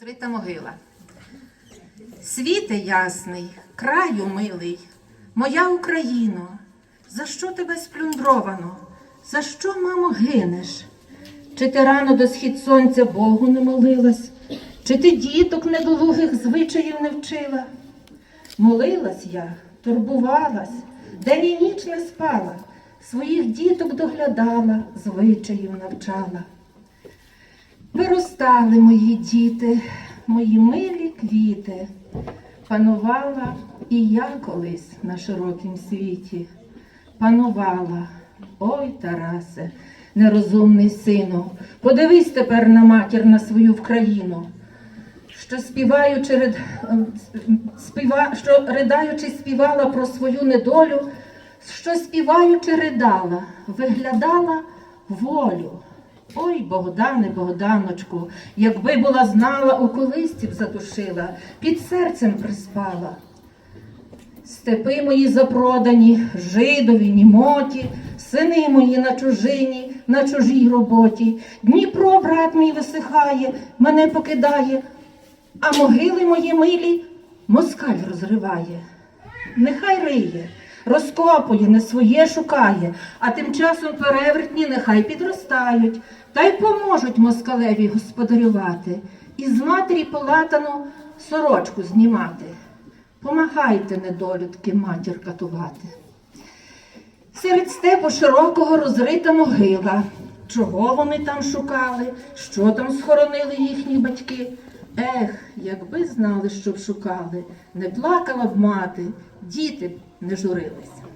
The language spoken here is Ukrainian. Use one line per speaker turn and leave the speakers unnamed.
Розрита могила. Світе ясний, краю милий, моя Україно, за що тебе сплюндровано? За що, мамо, гинеш? Чи ти рано до схід сонця Богу не молилась, чи ти діток недолугих звичаїв не вчила? Молилась я, турбувалась, день і ніч не спала, своїх діток доглядала, звичаїв навчала. Виростали мої діти, мої милі квіти, панувала і я колись на широкім світі. Панувала, ой, Тарасе, нерозумний сину, подивись тепер на матір на свою Вкраїну, що співаючи, рид... ем, співа... що ридаючи, співала про свою недолю, що співаючи, ридала, виглядала волю. Ой, Богдане, Богданочку, якби була знала, у колисці б задушила, під серцем приспала. Степи мої запродані, жидові, німоті, сини мої на чужині, на чужій роботі. Дніпро, брат мій, висихає, мене покидає, а могили мої милі москаль розриває. Нехай риє, розкопує, не своє шукає, а тим часом перевертні нехай підростають, та й поможуть москалеві господарювати, і з матері полатану сорочку знімати. Помагайте, недолюдки, матір катувати. Серед степу широкого розрита могила. Чого вони там шукали? Що там схоронили їхні батьки? Ех, якби знали, що б шукали, не плакала б мати, діти б не журились.